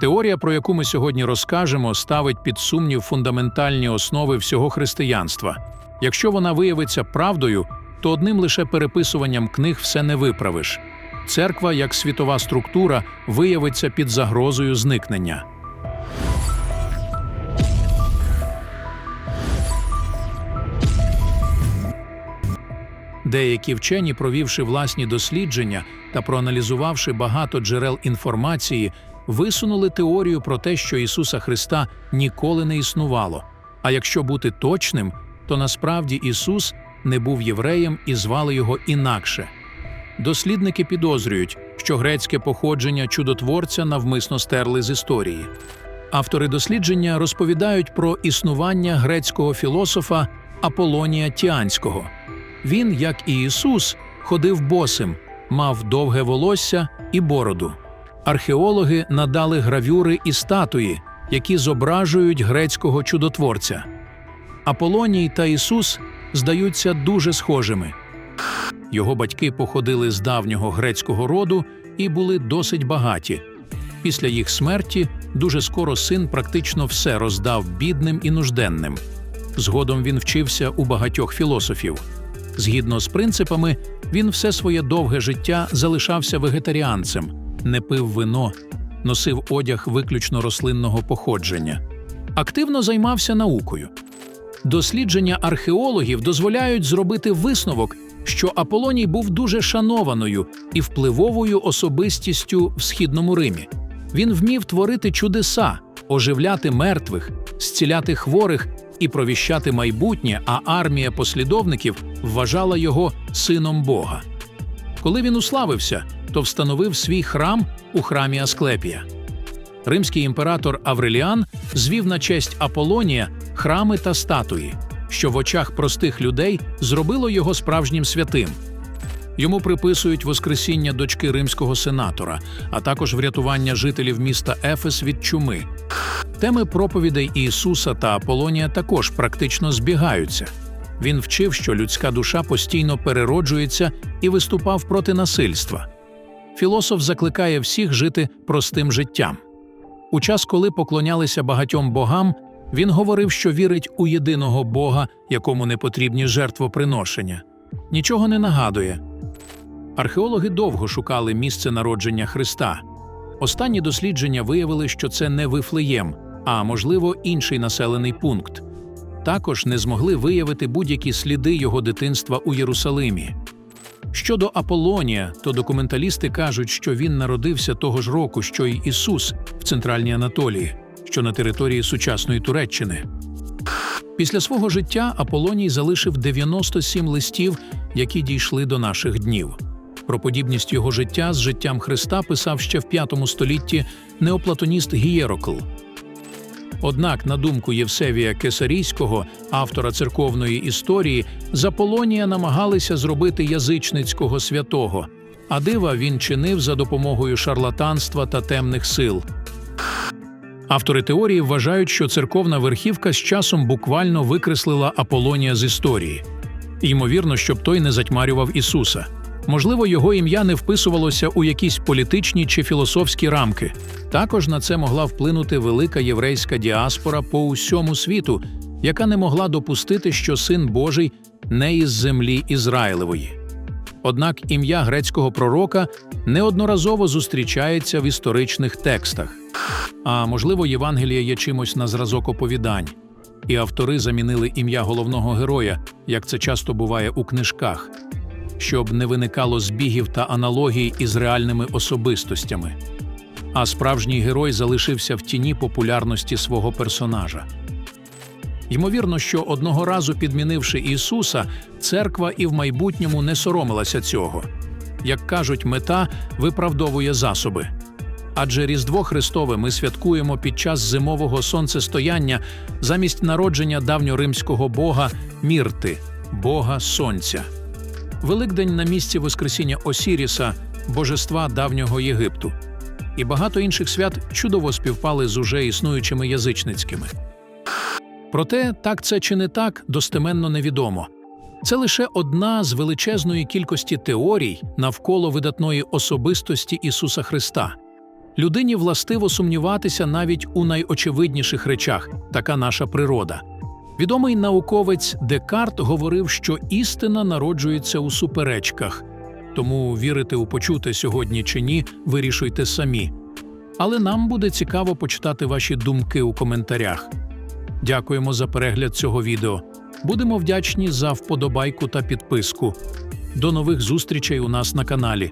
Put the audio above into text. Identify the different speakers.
Speaker 1: Теорія, про яку ми сьогодні розкажемо, ставить під сумнів фундаментальні основи всього християнства. Якщо вона виявиться правдою, то одним лише переписуванням книг все не виправиш. Церква, як світова структура, виявиться під загрозою зникнення. Деякі вчені, провівши власні дослідження та проаналізувавши багато джерел інформації, висунули теорію про те, що Ісуса Христа ніколи не існувало. А якщо бути точним, то насправді Ісус не був євреєм і звали його інакше. Дослідники підозрюють, що грецьке походження чудотворця навмисно стерли з історії. Автори дослідження розповідають про існування грецького філософа Аполонія Тіанського. Він, як і Ісус, ходив босим, мав довге волосся і бороду. Археологи надали гравюри і статуї, які зображують грецького чудотворця. Аполоній та Ісус здаються дуже схожими. Його батьки походили з давнього грецького роду і були досить багаті. Після їх смерті дуже скоро син практично все роздав бідним і нужденним. Згодом він вчився у багатьох філософів. Згідно з принципами, він все своє довге життя залишався вегетаріанцем, не пив вино, носив одяг виключно рослинного походження, активно займався наукою. Дослідження археологів дозволяють зробити висновок, що Аполоній був дуже шанованою і впливовою особистістю в східному Римі. Він вмів творити чудеса, оживляти мертвих, зціляти хворих і провіщати майбутнє, а армія послідовників вважала його сином Бога. Коли він уславився, то встановив свій храм у храмі Асклепія. Римський імператор Авреліан звів на честь Аполонія храми та статуї, що в очах простих людей зробило його справжнім святим. Йому приписують воскресіння дочки римського сенатора, а також врятування жителів міста Ефес від чуми. Теми проповідей Ісуса та Аполонія також практично збігаються. Він вчив, що людська душа постійно перероджується і виступав проти насильства. Філософ закликає всіх жити простим життям. У час, коли поклонялися багатьом богам, він говорив, що вірить у єдиного Бога, якому не потрібні жертвоприношення. Нічого не нагадує. Археологи довго шукали місце народження Христа. Останні дослідження виявили, що це не Вифлеєм, а можливо інший населений пункт. Також не змогли виявити будь-які сліди його дитинства у Єрусалимі. Щодо Аполонія, то документалісти кажуть, що він народився того ж року, що й Ісус в центральній Анатолії, що на території сучасної Туреччини. Після свого життя Аполоній залишив 97 листів, які дійшли до наших днів. Про подібність його життя з життям Христа писав ще в V столітті неоплатоніст Гієрокл. Однак, на думку Євсевія Кесарійського, автора церковної історії, з Аполонія намагалися зробити язичницького святого, а дива він чинив за допомогою шарлатанства та темних сил. Автори теорії вважають, що церковна верхівка з часом буквально викреслила Аполонія з історії. Ймовірно, щоб той не затьмарював Ісуса. Можливо, його ім'я не вписувалося у якісь політичні чи філософські рамки. Також на це могла вплинути велика єврейська діаспора по усьому світу, яка не могла допустити, що син Божий не із землі Ізраїлевої. Однак ім'я грецького пророка неодноразово зустрічається в історичних текстах. А можливо, Євангелія є чимось на зразок оповідань, і автори замінили ім'я головного героя, як це часто буває у книжках, щоб не виникало збігів та аналогій із реальними особистостями. А справжній герой залишився в тіні популярності свого персонажа. Ймовірно, що одного разу підмінивши Ісуса, церква і в майбутньому не соромилася цього. Як кажуть, мета виправдовує засоби. Адже Різдво Христове ми святкуємо під час зимового сонцестояння замість народження давньоримського бога Мірти, бога Сонця. Великдень на місці Воскресіння Осіріса, божества давнього Єгипту. І багато інших свят чудово співпали з уже існуючими язичницькими. Проте, так це чи не так, достеменно невідомо. Це лише одна з величезної кількості теорій навколо видатної особистості Ісуса Христа. Людині властиво сумніватися навіть у найочевидніших речах, така наша природа. Відомий науковець Декарт говорив, що істина народжується у суперечках, тому вірити у почуте сьогодні чи ні, вирішуйте самі. Але нам буде цікаво почитати ваші думки у коментарях. Дякуємо за перегляд цього відео. Будемо вдячні за вподобайку та підписку. До нових зустрічей у нас на каналі.